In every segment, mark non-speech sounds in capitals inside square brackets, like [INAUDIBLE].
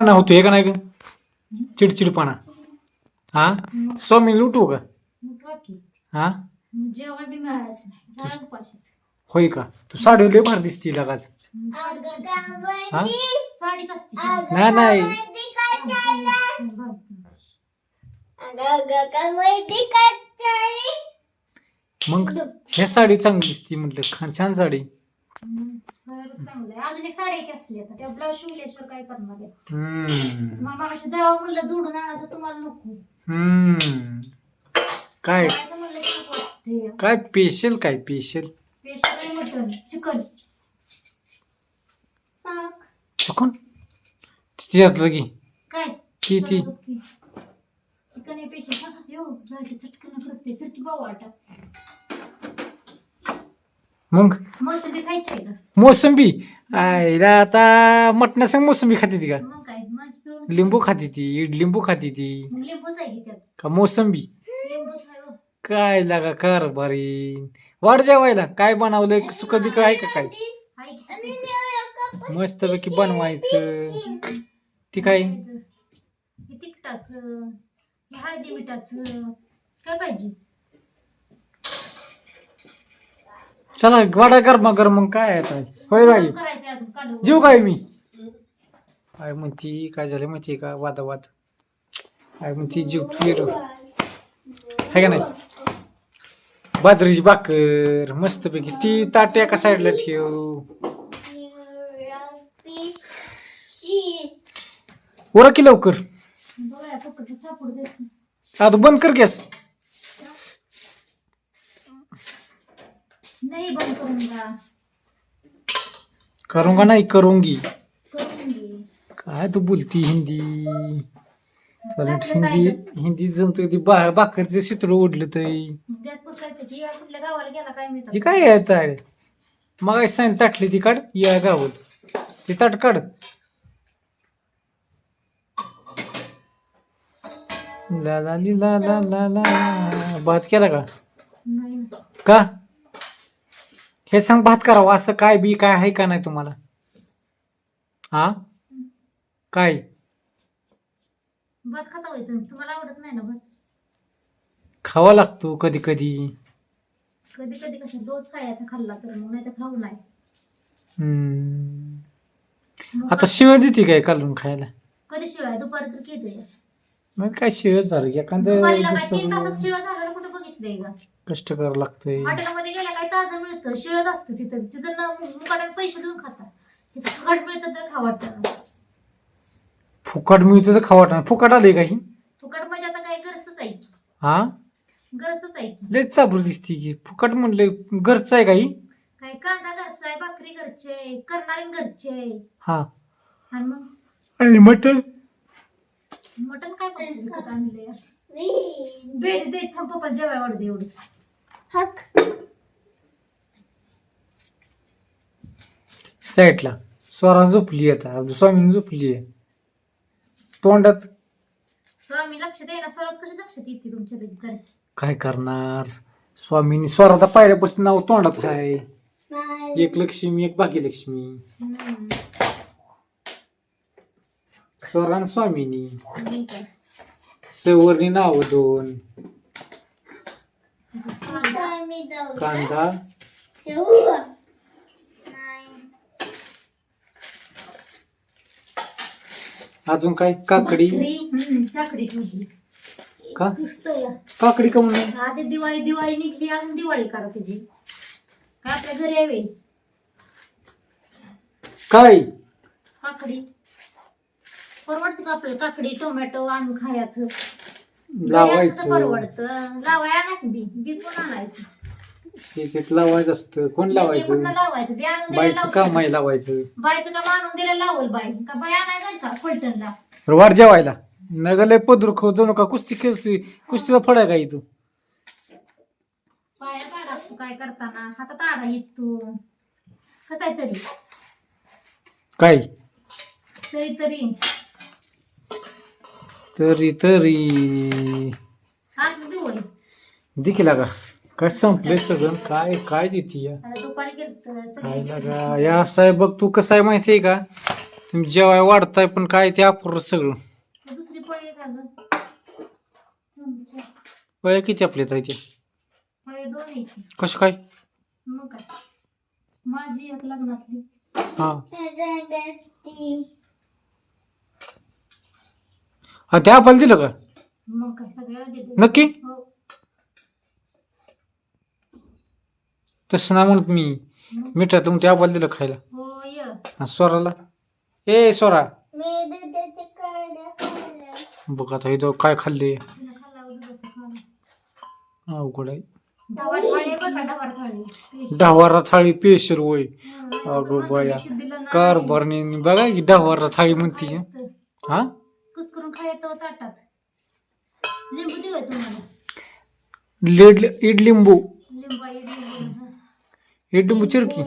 ना होतोय का नाही चिडचिडपणा हा? स्वामी लुटू का? हा? होय का? तू साडी लय भार दिसती लगाच. हा? नाही नाही. मग ह्या साडी चांगली दिसती म्हटलं. छान साडी. चांगलं आहे. अजून एक साडी एक असली आता त्या ब्लाऊज शिवल्याशिवाय काय करणार आहे? हम्म. मग मागाशी जावं म्हणलं जोडून आणा तर तुम्हाला नको. हम्म. काय? जायचं म्हणलं की नको वाटतंय. काय पेशल काय पेशल? आहे मटण चिकन. की. काय? किती चिकन यो झाली चटकन करते. सारखी बाव वाटा. मग? मोसंबी खायची आहे का? मोसंबी? आईला आता मटणा संग मोसंबी खाती ती का? मग काय? मांस पिळून लिंबू खाती ती इड लिंबू खाती ती. मग लिंबूच आहे की त्यात? का मोसंबी. काय लागा कर बारी. वाढ जेवायला. काय बनवलंय? सुक बिक आहे का काय? आहे की सगळं. मस्तपैकी बनवायचं. ती काय? हे तिखटाचं हे हळदी मिठाचं. काय पाहिजे? चला वाडा गरमा गरम मग काय आहे आता? होय बाई. करायचं अजून कालवण. जीव काय मी? काय म्हणती काय झालं माहिती का? वादा वाद. काय म्हणती जीव क्लिअर आहे का नाही? बाजरीची भाकर मस्तपैकी ती ताट्या एका साईडला ठेव. उरा की लवकर. बघा पपट सापड देत नाही. आता बंद कर गॅस. नाही बंद करून का करूंगा नाही करूंगी करून घे. काय तू बोलती हिंदी? चला हिंदी हिंदी जमतो ती बा भाकरचं चित्र ओढलं तर. गॅस पुसायचं की या कुठल्या गावाला गेला काय काय आहे मग सांग ताटली ती काढ या गावल ती ताट काढ. ला ला ली ला ला ला ला. भात केला का? नाही. ना. का? हे सांग भात करावं असं काय बी काय आहे का नाही तुम्हाला? हा? काय? भात खाता होय तुम्ही. तुम्हाला आवडत नाही ना भात? खावा लागतो कधी कधी. कधी कधी कशा रोज खायचा खाल्ला तर मग नाही तर खाऊ नाही. हम्म. मग आता शिळ देते काय कालून खायला? कधी शिवाय दुपारी तर घेतोय मग काय शिळ झालं की एखादं दुपारीला काय तीन तासात दुसरं शिळं झालं? बघितलंय का कष्ट करावं लागतंय. हॉटेलमध्ये गेल्या काय ताजं मिळतं शिळत असतं तिथं. तिथं ना मुकाट्याने पैसे देऊन खातात तिथं फुकट मिळतं तर खा वाटतं फुकट मिळतं तर खावा वाटणार फुकट आले काही फुकट म्हणजे आता काय घरचंच आहे की. हा? घरचंच आहे की. लय चाबरू दिसती की फुकट म्हणले घरचं आहे काही काय कांदा घरचा आहे भाकरी घरचे आहे, करणारे घरचे आहे. हा. आणि मग? आणि मटण? मटण काय पण विकत बेज देश थांब पप्पा जेवाय वाढते एवढी. साईडला. स्वरा झोपली आता. स्वामी झोपली आहे. तोंडात स्वामी लक्ष दे ना? स्वरात कशी लक्षात येते तुमच्या सारखी? काय करणार? स्वामीनी स्वराता पायऱ्यापासून नाव तोंडात आहे एक लक्ष्मी एक भाग्यलक्ष्मी. हम्म. स्वरान स्वामीनी? सवर्णी नाव दोन. कांदा. अजून काय? काकडी. काकडी. ठेवली. का? काकडी का म्हणून? आधी दिवाळी दिवाळी निघली अजून दिवाळी करा त्याची काय आपल्या घरी यावे काय? काकडी. परवडतं का आपल्याला? काकडी टोमॅटो आणून खायचं. लावायचं. परवडतं. लावाय ना बी? बी कोण आणायचं? एक एक लावायचं असतं. कोण लावायचं? कुठलं लावायचं? बी आणून दिलं बाईचं काम. आहे लावायचं. बायचं काम आणून दिलं लावल बाई. का बाई आणाय का फलटणला? वाट जेवायला. नगले पदर खो जाऊ नका कुस्ती खेळतोय. कुस्तीचा फळ आहे का इथं? पाया पाडा तू काय करताना. हातात आडा येत तू. कसं आहे तरी? काय? तरी तरी. तरी तरी. देखील का? काय संपलंय सगळं? काय काय देते या? आता दुपारी गेलं काय सगळं लागा? या आहे बघ तू कसं आहे माहिती आहे का? तुम्ही जेवाय वाढताय पण काय ते अपूर्ण सगळं. दुसरी पळी आहे का ग? चमचा. वय किती आपले ताई ते पळी दोन आहे ती. कसं काय? मग काय? माझी एक लग्नातली. हा. हा ते आपण दिलं का? मग काय सगळ्याला देते नक्की? हो. तसं ना म्हणत मी. मग? मिठा तुम्ही ते आपण दिलं खायला. हो ये. हा स्वराला. ए स्वरा. बघ आता इथं काय खाल्ले. तिनं खाल्ला दुधाचं खाणं. अवघड आहे. डबा थाळी का डबा थाळी? पेश. दहावारा थाळी पेशर होय हं, अगो बाया. ना. कारभारने बघा की दहावारा थाळी म्हणते. हा? लिंबू तुम्हाला? लेड इडलिंबू लिंबा. इडली. हं. इडलिंबू चिरकी?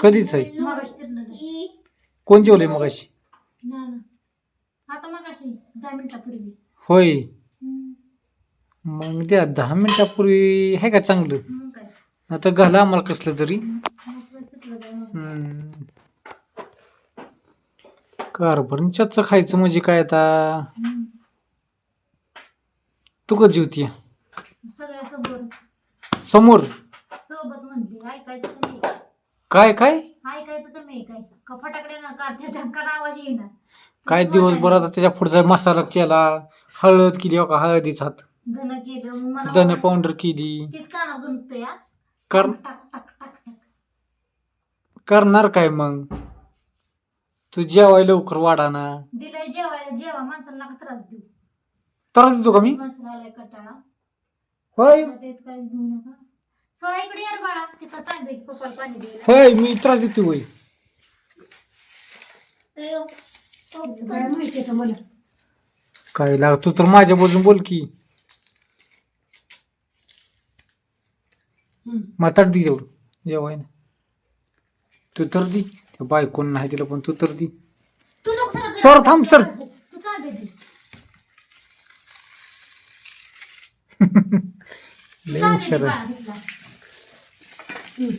कधीच आहे. कोण मगाशी ना ना. आता मगाशी दहा मिनिटापूर्वी. होय. मग द्या दहा मिनिटापूर्वी आहे का चांगलं? मग आता घाला आम्हाला कसलं तरी. कारभारच्याच खायचं म्हणजे काय आता. तू का जेवतीय? सगळ्यासोबत समोर. सोबत म्हणली ऐकायचं तर नाही. काय काय? ऐकायचं काय. का फटाकडे ना काढते ढंकार आवाज येईना. काय दिवसभर आता त्याच्या पुढचा मसाला केला हळद केली हो का हळदीच हात. धन केलं मग मला धने पावडर केली. तीच काना गुंततो या कर टाक टाक टाक टाक. करणार काय मग? तू जेवाय लवकर वाढाना दिलंय जेवायला जेवा माणसाला नका त्रास देऊ. तर देतो का मी? माणसाला आलाय कंटाळा. होय. मला तेच काय घेऊ नका. सोळा इकडे यार बाळा तिथं तांबे पप्पाला पाणी द्यायला. होय मी त्रास देतो होय. काय माहितीये का मला? काय लाग तू तर माझ्या बाजून बोल की. हं. म्हातार दी तेवढं जेवाय ना तू तर दी. त्या बायकोन नाही दिलं पण तू तर दी. तू नको सर सर, थांब, सर. तू तांबे दे लय तांबे [LAUGHS] हुशार दे आहे. बाळा तिथला. हं.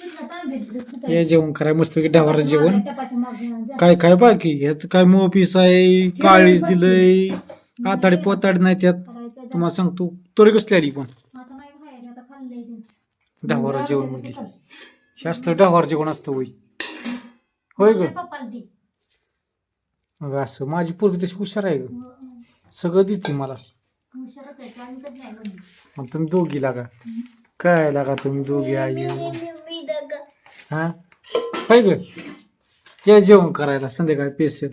तिथला दे, जेवण कराय मस्त ढावारा जेवण. जा. काय काय बाकी? ह्यात काय मोह पीस आहे काळीच दिलंय आताडी पोताडी नाही त्यात. करायचं जा. तुम्हाला सांगतो तरी कसली आली पण? आता नाही खायचं, आता खाल्लंय ते. ढावारा जेवण म्हणली असलं ढावारा जेवण असतं होय? होय ग. मग असं माझी पोरगी तशी हुशार आहे ग. सगळं देते मला. मग तुम्ही दोघी लागा. काय लागा तुम्ही दोघी आई? हा? होय ग. या जेवण करायला संध्याकाळी पेशल